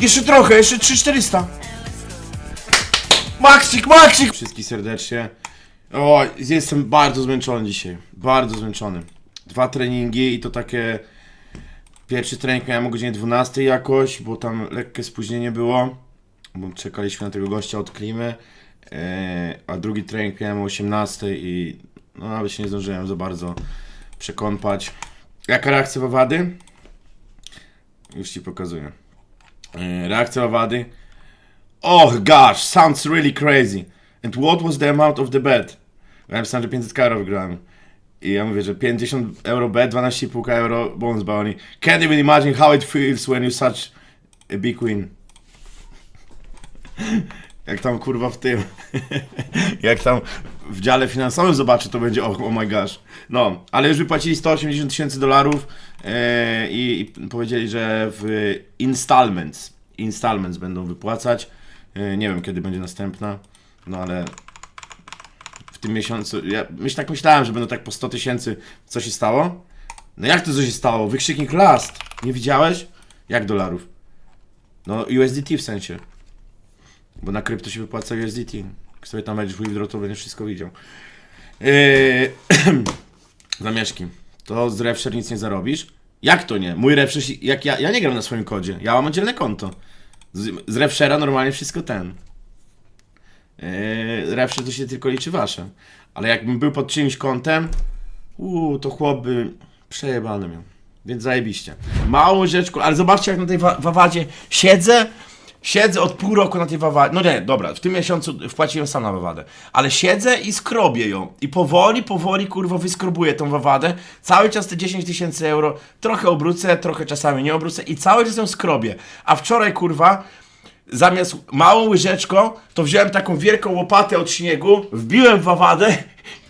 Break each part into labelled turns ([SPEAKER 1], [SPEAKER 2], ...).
[SPEAKER 1] Jeszcze trochę, jeszcze 3400. Maksik, maksik! Wszystkich serdecznie. O, jestem bardzo zmęczony dzisiaj. Bardzo zmęczony. Dwa treningi i to takie... Pierwszy trening miałem o godzinie 12 jakoś, bo tam lekkie spóźnienie było. Bo czekaliśmy na tego gościa od klimy. E, a drugi trening miałem o 18 i no nawet się nie zdążyłem za bardzo przekąpać. Jaka reakcja wawady? Już ci pokazuję. E, Reakcja wawady. Oh gosh, sounds really crazy. And what was the amount of the bet? Ja napisałem, że 500 euro wygrałem. I ja mówię, że 50 euro bet, 12,5 euro bonus, bo oni Can't even imagine how it feels when you such a big win. Jak tam kurwa w tym. Jak tam w dziale finansowym zobaczę, to będzie oh, oh my gosh. No, ale już wypłacili 180 tysięcy dolarów e, i, i powiedzieli, że w installments, installments będą wypłacać. E, nie wiem kiedy będzie następna, no ale w tym miesiącu. Ja myśl, tak myślałem, że będą tak po 100 tysięcy. Co się stało? No jak to co się stało? Wykrzyknik last. Nie widziałeś? Jak dolarów? No USDT w sensie. Bo na krypto się wypłaca USDT. Sobie tam będziesz withdraw, to będziesz wszystko widział. Yy... Zamieszki. To z Refshare nic nie zarobisz? Jak to nie? Mój Refshare, się- jak ja, ja nie gram na swoim kodzie. Ja mam oddzielne konto. Z, z Refshare'a normalnie wszystko ten. Yy, Refshare to się tylko liczy wasze. Ale jakbym był pod czyimś kontem, uuu, to chłop by przejebany miał. Więc zajebiście. Małą rzeczką, ale zobaczcie jak na tej wa- wawadzie siedzę, siedzę od pół roku na tej wawadzie. No nie, dobra, w tym miesiącu wpłaciłem sam na wawadę. Ale siedzę i skrobię ją. I powoli, powoli, kurwa, wyskrobuję tą wawadę. Cały czas te 10 tysięcy euro, trochę obrócę, trochę czasami nie obrócę i cały czas ją skrobię. A wczoraj, kurwa, zamiast małą łyżeczką, to wziąłem taką wielką łopatę od śniegu, wbiłem w wawadę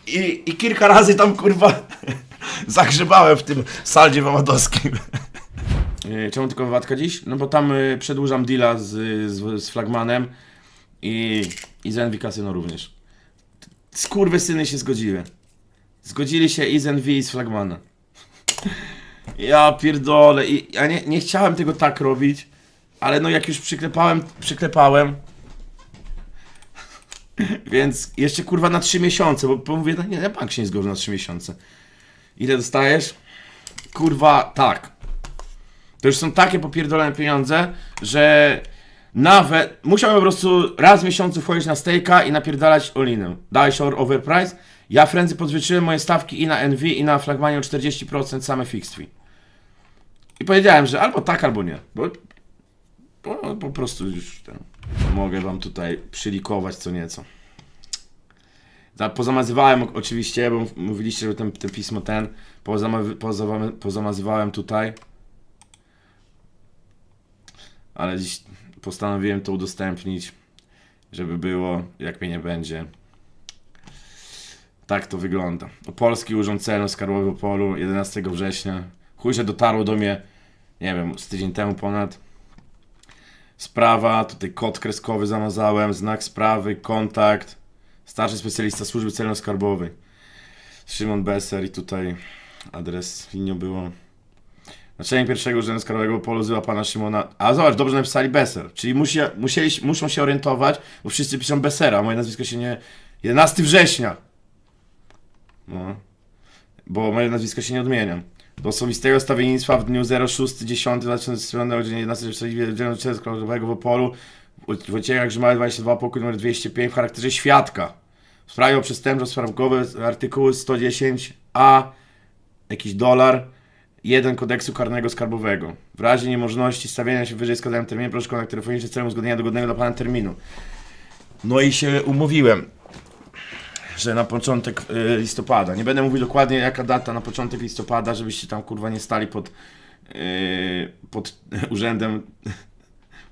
[SPEAKER 1] i, i kilka razy tam kurwa zagrzebałem w tym saldzie wawadowskim. Yy, Czemu tylko wawadka dziś? No bo tam y, przedłużam deala z, z, z flagmanem i, i z Envy Casino również. Skurwysyny się zgodziły. Zgodzili się i z Envy i z flagmana. Ja pierdolę i ja nie, nie chciałem tego tak robić, ale no jak już przyklepałem, przyklepałem. Więc jeszcze kurwa na 3 miesiące, bo, mówię, no nie, bank się nie zgodził na 3 miesiące. Ile dostajesz? Kurwa, tak. To już są takie popierdolone pieniądze, że nawet musiałem po prostu raz w miesiącu wchodzić na stejka i napierdalać olinem. Dałeś or- overprice? Ja prędzej podwyższyłem moje stawki i na NV i na Flagmanie o 40% same fixed fee. I powiedziałem, że albo tak, albo nie. Bo, bo po prostu już ten, mogę wam tutaj przylikować co nieco. Za- Pozamazywałem oczywiście, bo mówiliście, że ten, ten pismo ten. Pozama- pozamazywałem tutaj. Ale dziś postanowiłem to udostępnić, żeby było, jak mnie nie będzie. Tak to wygląda. Polski Urząd Celno-Skarbowy w Opolu 11 września. Chuj, że dotarło do mnie, nie wiem, z tydzień temu ponad. Sprawa, tutaj kod kreskowy zamazałem, znak sprawy, kontakt. Starszy specjalista służby celno-skarbowej. Szymon Beser i tutaj adres linią było. Naczelnik pierwszego urzędu skarbowego Polu zywa pana Szymona. A zobacz, dobrze napisali Beser. Czyli musi, musieli, muszą się orientować, bo wszyscy piszą Besera, a moje nazwisko się nie. 11 września! No. Bo moje nazwisko się nie odmienia. Do osobistego stawiennictwa w dniu 06.10.2014 o godzinie 11.40 Wydziału Urzędu Skarbowego w Opolu Wojciecha Grzymały 22 pokój numer 205 w charakterze świadka. W sprawie o przestępstwo skarbowe artykuły 110a jakiś dolar 1 kodeksu karnego skarbowego. W razie niemożności stawienia się wyżej wskazanym terminie proszę kontakt telefoniczny celu uzgodnienia dogodnego dla pana terminu. No i się umówiłem, że na początek y, listopada. Nie będę mówił dokładnie jaka data na początek listopada, żebyście tam kurwa nie stali pod, y, pod urzędem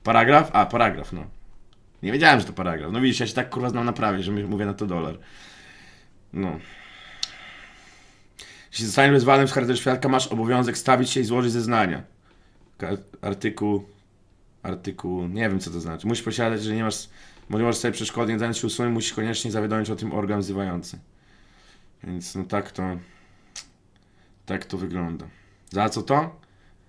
[SPEAKER 1] paragraf? A, paragraf, no. Nie wiedziałem, że to paragraf. No widzisz, ja się tak kurwa znam na prawie, że mówię na to dolar. No. Jeśli zostaniesz wezwany w charakterze świadka, masz obowiązek stawić się i złożyć zeznania. Artykuł. Artykuł. Nie wiem, co to znaczy. Musisz posiadać, że nie masz. Nie możesz sobie przeszkody, nie dając się usunąć, musisz koniecznie zawiadomić o tym organ wzywający. Więc no tak to. Tak to wygląda. Za co to?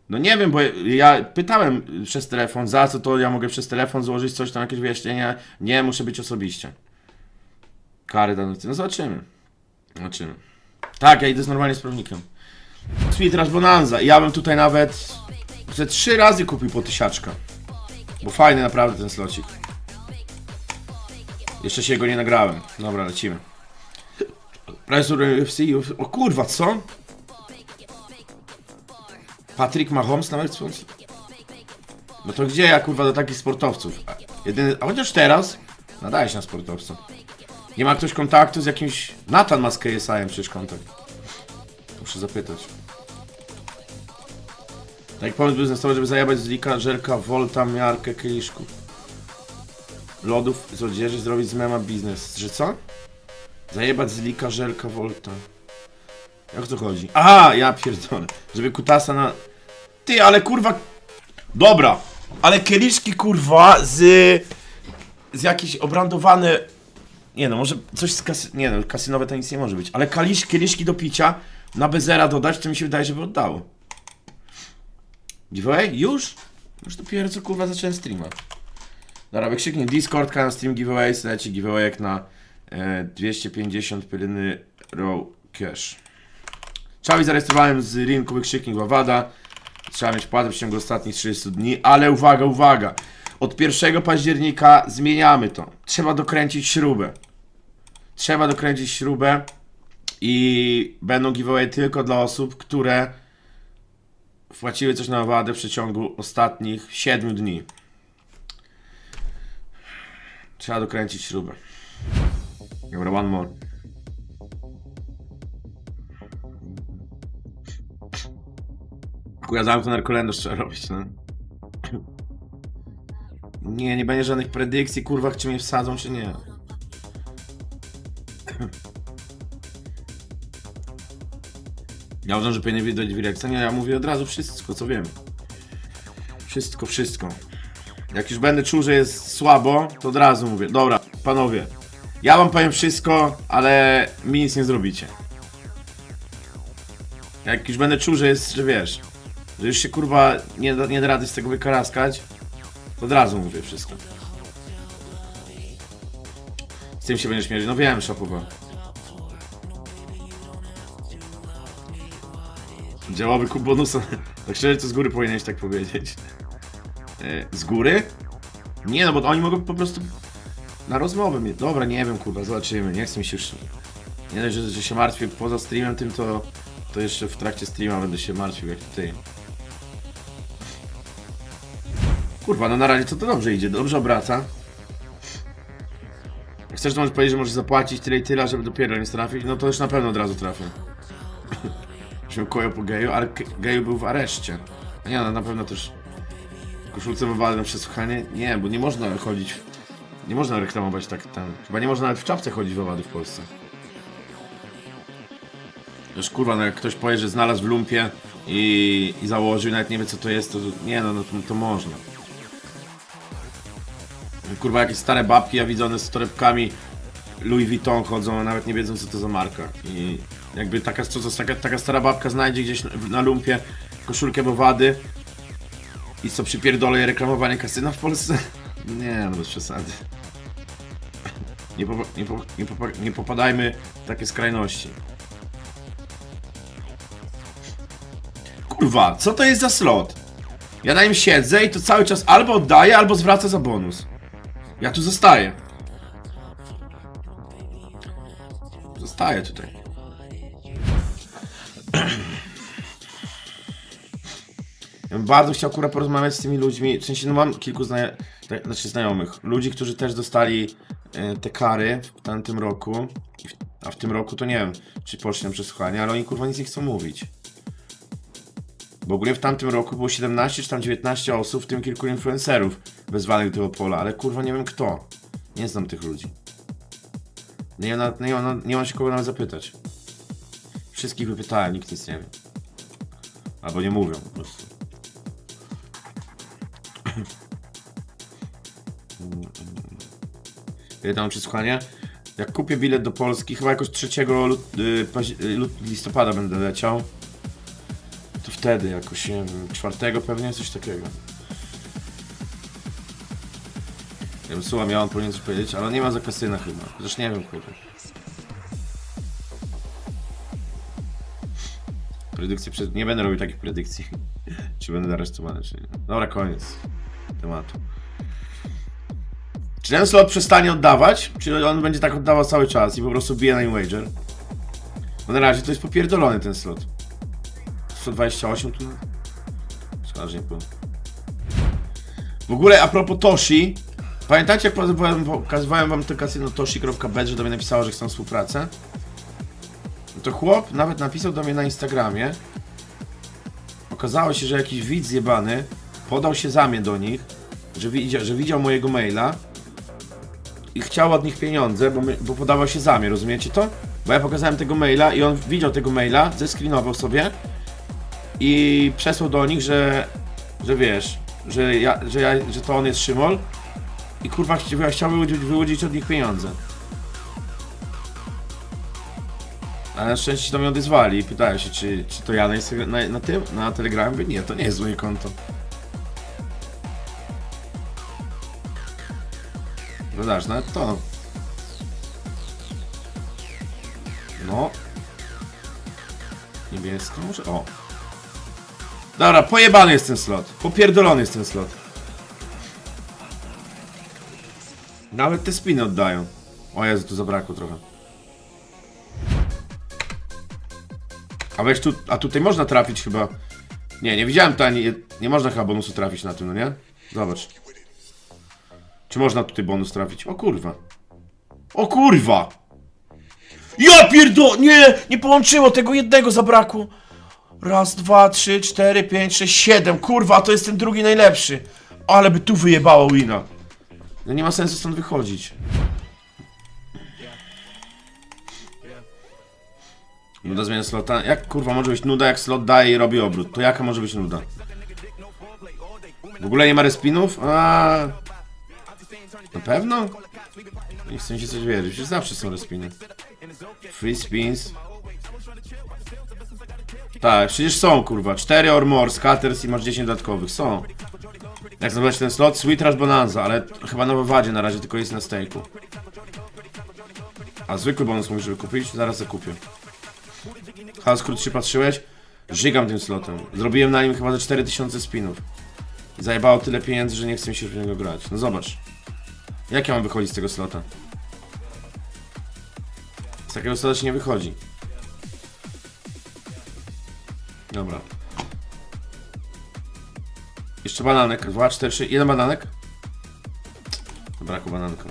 [SPEAKER 1] No nie wiem, bo ja pytałem przez telefon, za co to ja mogę przez telefon złożyć coś tam, jakieś wyjaśnienia. Nie, muszę być osobiście. Kary dane. No zobaczymy. Zobaczymy. Tak, ja idę z normalnie z prawnikiem. Speedrush Bonanza. Ja bym tutaj nawet ze trzy razy kupił po tysiaczka. Bo fajny naprawdę ten slocik. Jeszcze się go nie nagrałem. Dobra, lecimy. Pressure UFC. O kurwa, co? Patrick Mahomes nawet sponsor? No to gdzie ja kurwa do takich sportowców? Jedyny, a chociaż teraz nadaje się na sportowca. Nie ma ktoś kontaktu z jakimś... Nathan ma z KSI-em przecież kontakt. Muszę zapytać. Tak pomysł biznesowy, żeby zajebać z lika, żelka, volta, miarkę, kieliszków. Lodów z odzieży, zrobić z mema biznes. Że co? Zajebać z lika, żelka, volta. Jak to chodzi? Aha, ja pierdolę. Żeby kutasa na... Ty, ale kurwa... Dobra, ale kieliszki kurwa z... Z jakieś obrandowane... Nie no, może coś z kasy... Nie no, kasynowe to nic nie może być. Ale kalisz, kieliszki do picia na bezera dodać, to mi się wydaje, żeby oddało. Giveaway? Już? Już dopiero co kurwa zacząłem streama. Dobra, wykrzyknij Discord, kanał Stream Giveaways, leci giveawayek na e, 250 pylny Row Cash. Czawi zarejestrowałem z rynku wykrzyknik Ławada. Trzeba mieć płatę w ciągu ostatnich 30 dni, ale uwaga, uwaga! Od 1 października zmieniamy to. Trzeba dokręcić śrubę. Trzeba dokręcić śrubę i będą giveaway tylko dla osób, które wpłaciły coś na wadę w przeciągu ostatnich 7 dni. Trzeba dokręcić śrubę. Dobra, one more. Chuja zamknę na kalendarz trzeba robić, no. Nie, nie będzie żadnych predykcji, kurwa, czy mnie wsadzą, czy nie. Ja uważam, że powinien wydać Wireksa. Nie, ja mówię od razu wszystko, co wiem. Wszystko, wszystko. Jak już będę czuł, że jest słabo, to od razu mówię. Dobra, panowie. Ja wam powiem wszystko, ale mi nic nie zrobicie. Jak już będę czuł, że jest, że wiesz, że już się kurwa nie, da- nie da rady z tego wykaraskać, to od razu mówię wszystko. Z tym się będziesz mierzyć. No wiem, szapowa. Działały kup bonusa. Tak szczerze, to z góry powinieneś tak powiedzieć. E, z góry? Nie, no bo oni mogą po prostu na rozmowę mnie. Dobra, nie wiem, kurwa, zobaczymy. Nie chcę mi się już. Nie dość, że, że się martwię poza streamem tym, to, to jeszcze w trakcie streama będę się martwił, jak tutaj. Kurwa, no na razie to, to dobrze idzie, dobrze obraca. Chcesz, to możesz powiedzieć, że możesz zapłacić tyle i tyle, żeby dopiero nie trafić, no to już na pewno od razu trafię. Się koją po geju, ale geju był w areszcie. A Nie, no na pewno też koszulce wywalne przesłuchanie. Nie, bo nie można chodzić, nie można reklamować tak ten, chyba nie można nawet w czapce chodzić w owady w Polsce. Już kurwa, no jak ktoś powie, że znalazł w lumpie i, i założył, nawet nie wie co to jest, to nie no, no to, to można. Kurwa, jakieś stare babki, ja widzę one z torebkami Louis Vuitton chodzą, a nawet nie wiedzą co to za marka. I jakby taka, co, taka, taka stara babka znajdzie gdzieś na, na lumpie koszulkę bowady i co przypierdolę reklamowanie kasyna w Polsce? Nie, no bez przesady. Nie, nie, po- nie, nie popadajmy w takie skrajności. Kurwa, co to jest za slot? Ja na nim siedzę i to cały czas albo oddaję, albo zwraca za bonus. Ja tu zostaję. Zostaję tutaj. Ja bym bardzo chciał kurwa porozmawiać z tymi ludźmi. W sensie, no mam kilku zna... znaczy znajomych. Ludzi, którzy też dostali e, te kary w tamtym roku. A w tym roku to nie wiem, czy poszli przesłuchanie, ale oni kurwa nic nie chcą mówić. Bo ogólnie w tamtym roku było 17 czy tam 19 osób, w tym kilku influencerów wezwanych do tego pola, ale kurwa nie wiem kto. Nie znam tych ludzi. Nie, nie, ma- nie mam się kogo nawet zapytać. Wszystkich wypytałem, nikt nic nie wie. Albo nie mówią po prostu. Jedno przesłuchanie. Jak kupię bilet do Polski, chyba jakoś 3 lut, y, y, listopada będę leciał. To wtedy jakoś, nie wiem, czwartego pewnie coś takiego. Ja bym słuchał, miałem powinien coś powiedzieć, ale nie ma za kasyna chyba. Zresztą nie wiem, kurde. Predykcje przed... Nie będę robił takich predykcji. czy będę aresztowany, czy nie. Dobra, koniec tematu. Czy ten slot przestanie oddawać? Czy on będzie tak oddawał cały czas i po prostu bije na wager? Bo na razie to jest popierdolony ten slot. 128 tu? Szkoda, nie powiem. W ogóle a propos Toshi, pamiętacie jak pokazywałem wam to kasyno toshi.bet, że do mnie napisało, że chcą współpracę? To chłop nawet napisał do mnie na Instagramie. Okazało się, że jakiś widz zjebany podał się za mnie do nich, że widział, że widział mojego maila i chciał od nich pieniądze, bo, my, bo podawał się za mnie, rozumiecie to? Bo ja pokazałem tego maila i on widział tego maila, zescreenował sobie i przesłał do nich, że, że wiesz, że, ja, że, ja, że to on jest Szymol i kurwa chci- ja chciał wyłudzić, wyłudzić od nich pieniądze. Ale na szczęście to mnie odezwali i pytają się, czy, czy to ja na, na, na tym, na Telegramie? Nie, to nie jest moje konto. No dasz, nawet to. No. Niebiesko może? O. Dobra, pojebany jest ten slot. Popierdolony jest ten slot. Nawet te spiny oddają. O Jezu, tu zabrakło trochę. A weź tu, a tutaj można trafić chyba. Nie, nie widziałem to ani. Nie można chyba bonusu trafić na tym, no nie? Zobacz. Czy można tutaj bonus trafić? O kurwa. O kurwa! Ja pierdo... Nie! Nie połączyło tego jednego zabrakło. Raz, dwa, trzy, cztery, pięć, sześć, siedem. Kurwa, to jest ten drugi najlepszy. Ale by tu wyjebało wina. No nie ma sensu stąd wychodzić. Nuda zmienia slota. Jak kurwa może być nuda, jak slot daje i robi obrót? To jaka może być nuda? W ogóle nie ma respinów? A. Na pewno? Nie chcę się coś wierzyć, przecież zawsze są respiny. Free spins. Tak, przecież są kurwa. 4 or more, scatters i masz 10 dodatkowych. Są. Jak zobaczyć ten slot? Sweet Rush Bonanza, ale chyba na wywadzie na razie tylko jest na stake'u. A zwykły bonus musisz wykupić? Zaraz zakupię. Chaos Krót się patrzyłeś? Żygam tym slotem. Zrobiłem na nim chyba ze 4000 spinów. Zajebało tyle pieniędzy, że nie chcę mi się w niego grać. No zobacz. Jak ja mam wychodzić z tego slota? Z takiego slota się nie wychodzi. Dobra. Jeszcze bananek. 2, 4, 3. Jeden bananek? Brakło bananka.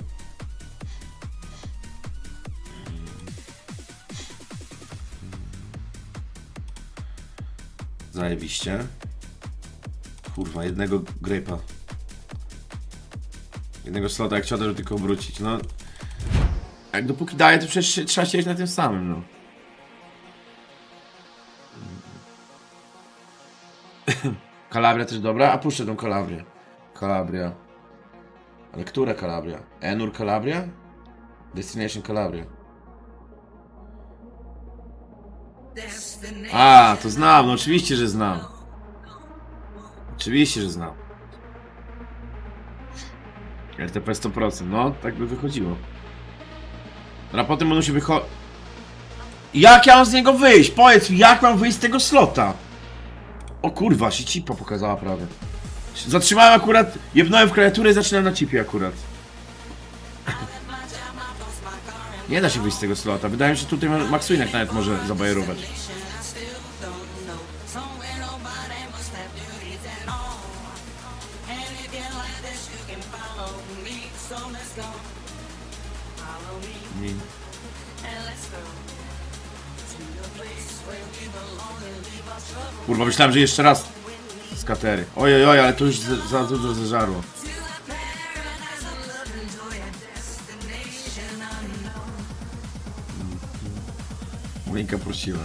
[SPEAKER 1] Zajebiście. Kurwa, jednego grape'a. Jednego slota jak trzeba, żeby tylko obrócić. No. Jak dopóki daje, to przecież trzeba siedzieć na tym samym, no. Kalabria też dobra? A puszczę tą Kalabrię. Kalabria. Ale która Kalabria? Enur Kalabria? Destination Kalabria. A, to znam, no oczywiście, że znam. Oczywiście, że znam. RTP 100%, no, tak by wychodziło. A potem on musi wychodzić. Jak ja mam z niego wyjść? Powiedz mi, jak mam wyjść z tego slota? O kurwa, się cipa pokazała prawie. Zatrzymałem akurat, jebnąłem w klawiaturę i zaczynałem na cipie akurat. Nie da się wyjść z tego slota. Wydaje mi się, że tutaj Max Winek nawet może zabajerować. Kurwa, myślałem, że jeszcze raz z katery. Ojej, oj, ale to już za dużo zeżarło. Monika prosiła,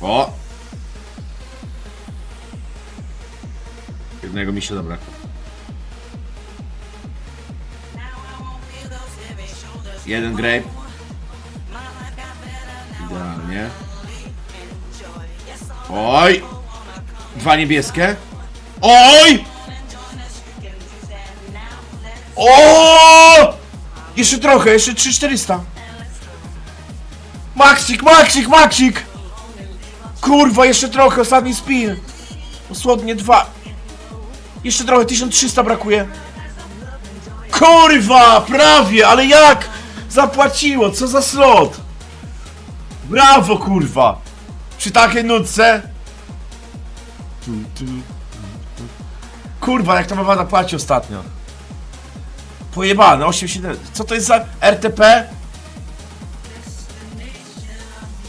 [SPEAKER 1] no. O! Jednego mi się zabrakło. Jeden grape. Idealnie. Oj! Dwa niebieskie. Oj! O! Jeszcze trochę, jeszcze 3400. Maksik, maksik, maksik! Kurwa, jeszcze trochę, ostatni spin. Dosłownie dwa. Jeszcze trochę, 1300 brakuje. Kurwa, prawie, ale jak? Zapłaciło, co za slot? Brawo, kurwa! Przy takiej nutce. Kurwa, jak ta mawada płaci ostatnio. Pojebane, 8,7. Co to jest za RTP?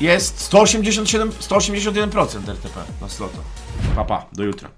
[SPEAKER 1] Jest 187, 181% RTP na slota. Papa, do jutra.